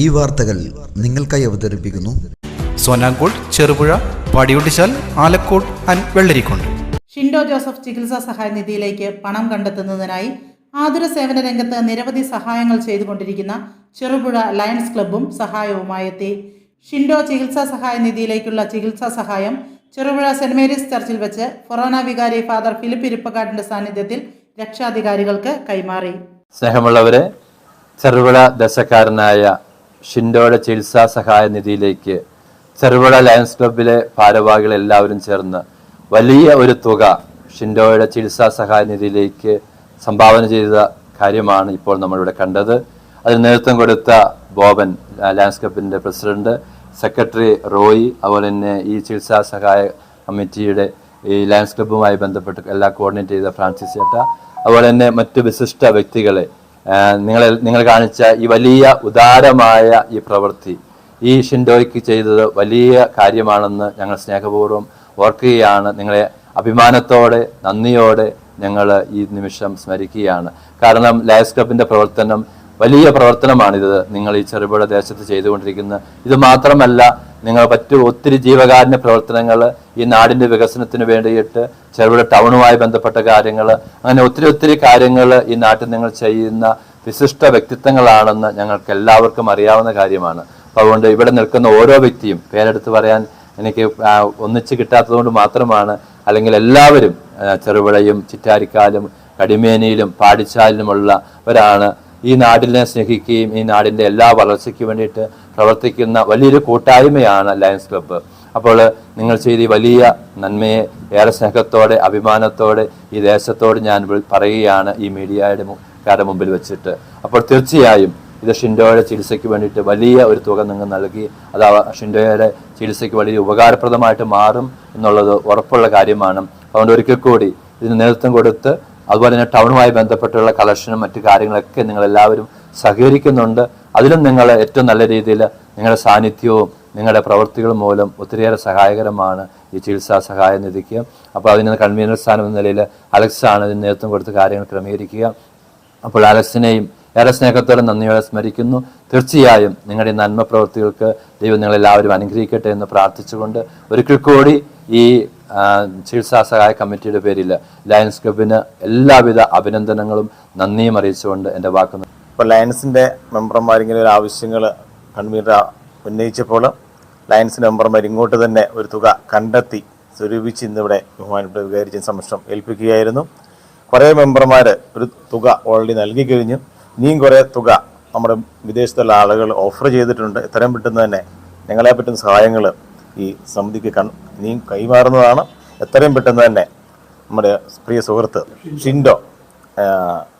ഈ വാർത്തകൾ നിങ്ങൾക്കായി അവതരിപ്പിക്കുന്നു. സോനാങ്കോട് ചെറുപുഴ പാടിയൊട്ടിച്ചാൽ ആലക്കോട് ആൻഡ് വെള്ളരിക്കോണ്ട് ഷിൻഡോ ജോസഫ് ചികിത്സാ സഹായ നിധിയിലേക്ക് പണം കണ്ടെത്തുന്നതിനായി ആതുര സേവന രംഗത്ത് നിരവധി സഹായങ്ങൾ ചെയ്തുകൊണ്ടിരിക്കുന്ന ചെറുപുഴ ലയൺസ് ക്ലബ്ബും സഹായവുമായി എത്തി. ഷിൻഡോ ചികിത്സാ സഹായ നിധിയിലേക്കുള്ള ചികിത്സാ സഹായം ചെറുപുഴ സെന്റ് മേരീസ് ചർച്ചിൽ വെച്ച് ഫൊറോന വികാരി ഫാദർ ഫിലിപ്പ് ഇരിപ്പക്കാട്ടിന്റെ സാന്നിധ്യത്തിൽ രക്ഷാധികാരികൾക്ക് കൈമാറി. സ്നേഹമുള്ളവരെ ചെറുപുഴ ദശക്കാരനായ ഷിൻഡോയുടെ ചികിത്സാ സഹായ നിധിയിലേക്ക് ചെറുപുഴ ലയൺസ് ക്ലബിലെ ഭാരവാഹികൾ എല്ലാവരും ചേർന്ന് വലിയ ഒരു തുക ഷിൻഡോയുടെ ചികിത്സാ സഹായ നിധിയിലേക്ക് സംഭാവന ചെയ്ത കാര്യമാണ് ഇപ്പോൾ നമ്മളിവിടെ കണ്ടത്. അതിന് നേതൃത്വം കൊടുത്ത ബോബൻ ലയൺസ് ക്ലബിന്റെ പ്രസിഡന്റ് സെക്രട്ടറി റോയി അതുപോലെ തന്നെ ഈ ചികിത്സാ സഹായ കമ്മിറ്റിയുടെ ഈ ലയൺസ് ക്ലബ്ബുമായി ബന്ധപ്പെട്ട് എല്ലാം കോർഡിനേറ്റ് ചെയ്ത ഫ്രാൻസിസ് ചേട്ട. അതുപോലെ തന്നെ മറ്റ് വിശിഷ്ട വ്യക്തികളെ നിങ്ങൾ നിങ്ങൾ കാണിച്ച ഈ വലിയ ഉദാരമായ ഈ പ്രവൃത്തി ഈ ഷിൻഡോയ്ക്ക് ചെയ്തത് വലിയ കാര്യമാണെന്ന് ഞങ്ങൾ സ്നേഹപൂർവം ഓർക്കുകയാണ്. നിങ്ങളെ അഭിമാനത്തോടെ നന്ദിയോടെ ഞങ്ങൾ ഈ നിമിഷം സ്മരിക്കുകയാണ്. കാരണം ലയസ് ക്ലബിന്റെ പ്രവർത്തനം വലിയ പ്രവർത്തനമാണിത്. നിങ്ങൾ ഈ ചെറുപുഴ ദേശത്ത് ചെയ്തുകൊണ്ടിരിക്കുന്നത് ഇത് മാത്രമല്ല നിങ്ങൾ മറ്റു ഒത്തിരി ജീവകാരുണ്യ പ്രവർത്തനങ്ങൾ ഈ നാടിന്റെ വികസനത്തിന് വേണ്ടിയിട്ട് ചെറുപുഴ ടൗണുമായി ബന്ധപ്പെട്ട കാര്യങ്ങൾ അങ്ങനെ ഒത്തിരി ഒത്തിരി കാര്യങ്ങൾ ഈ നാട്ടിൽ നിങ്ങൾ ചെയ്യുന്ന വിശിഷ്ട വ്യക്തിത്വങ്ങളാണെന്ന് ഞങ്ങൾക്ക് എല്ലാവർക്കും അറിയാവുന്ന കാര്യമാണ്. അപ്പൊ അതുകൊണ്ട് ഇവിടെ നിൽക്കുന്ന ഓരോ വ്യക്തിയും പേരെടുത്ത് പറയാൻ എനിക്ക് ഒന്നിച്ച് കിട്ടാത്തതുകൊണ്ട് മാത്രമാണ്. അല്ലെങ്കിൽ എല്ലാവരും ചെറുപുഴയും ചിറ്റാരിക്കാലും കടിമേനിയിലും പാടിച്ചാലിലുമുള്ളവരാണ് ഈ നാടിനെ സ്നേഹിക്കുകയും ഈ നാടിന്റെ എല്ലാ വളർച്ചയ്ക്ക് വേണ്ടിയിട്ട് പ്രവർത്തിക്കുന്ന വലിയൊരു കൂട്ടായ്മയാണ് ലയൺസ് ക്ലബ്ബ് അപ്പോൾ നിങ്ങൾ ചെയ്ത വലിയ നന്മയെ ഏറെ സ്നേഹത്തോടെ അഭിമാനത്തോടെ ഈ ദേശത്തോട് ഞാൻ പറയുകയാണ് ഈ മീഡിയയുടെ കാരുടെ മുമ്പിൽ വെച്ചിട്ട്. അപ്പോൾ തീർച്ചയായും ഇത് ഷിൻഡോയുടെ ചികിത്സയ്ക്ക് വേണ്ടിയിട്ട് വലിയ ഒരു തുക നിങ്ങൾ നൽകി അത് ഷിൻഡോയുടെ ചികിത്സയ്ക്ക് വലിയ ഉപകാരപ്രദമായിട്ട് മാറും എന്നുള്ളത് ഉറപ്പുള്ള കാര്യമാണ്. അതുകൊണ്ട് ഒരിക്കൽ കൂടി ഇതിന് നേതൃത്വം കൊടുത്ത് അതുപോലെ തന്നെ ടൗണുമായി ബന്ധപ്പെട്ടുള്ള കളക്ഷനും മറ്റു കാര്യങ്ങളൊക്കെ നിങ്ങളെല്ലാവരും സഹകരിക്കുന്നുണ്ട്. അതിലും നിങ്ങൾ ഏറ്റവും നല്ല രീതിയിൽ നിങ്ങളുടെ സാന്നിധ്യവും നിങ്ങളുടെ പ്രവൃത്തികളും മൂലം ഒത്തിരിയേറെ സഹായകരമാണ് ഈ ചികിത്സാ സഹായ നിധിക്ക്. അപ്പോൾ അതിന് കൺവീനർ സ്ഥാനം എന്ന നിലയിൽ അലക്സാണ് ഇതിന് നേതൃത്വം കൊടുത്ത് കാര്യങ്ങൾ ക്രമീകരിക്കുക. അപ്പോൾ അലക്സിനെയും ഏറെ സ്നേഹത്തോടെ നന്ദിയോടെ സ്മരിക്കുന്നു. തീർച്ചയായും നിങ്ങളുടെ നന്മ പ്രവൃത്തികൾക്ക് ദൈവം നിങ്ങളെല്ലാവരും അനുഗ്രഹിക്കട്ടെ എന്ന് പ്രാർത്ഥിച്ചുകൊണ്ട് ഒരിക്കൽ കൂടി ഈ ചികിത്സാ സഹായ കമ്മിറ്റിയുടെ പേരിൽ ലയൻസ് ക്ലബിന് എല്ലാവിധ അഭിനന്ദനങ്ങളും നന്ദിയും അറിയിച്ചുകൊണ്ട് എന്റെ വാക്ക് ഇപ്പോൾ ലയൻസിന്റെ മെമ്പർമാർ ഇങ്ങനെ ഒരു ആവശ്യങ്ങൾ കൺവീനർ ഉന്നയിച്ചപ്പോൾ ലയൻസിന്റെ മെമ്പർമാർ ഇങ്ങോട്ട് തന്നെ ഒരു തുക കണ്ടെത്തി സ്വരൂപിച്ച് ഇന്നിവിടെ ബഹുമാനപ്പെട്ട വികാരിച്ച സംരക്ഷണം ഏൽപ്പിക്കുകയായിരുന്നു. കുറേ മെമ്പർമാർ ഒരു തുക ഓൾറെഡി നൽകി കഴിഞ്ഞു. ഇനിയും കുറേ തുക നമ്മുടെ വിദേശത്തുള്ള ആളുകൾ ഓഫർ ചെയ്തിട്ടുണ്ട്. എത്രയും പെട്ടെന്ന് തന്നെ ഞങ്ങളെ പറ്റുന്ന സഹായങ്ങൾ ഈ സമിതിക്ക് കൺ ഇനിയും കൈമാറുന്നതാണ്. എത്രയും പെട്ടെന്ന് തന്നെ നമ്മുടെ പ്രിയ സുഹൃത്ത് ഷിൻഡോ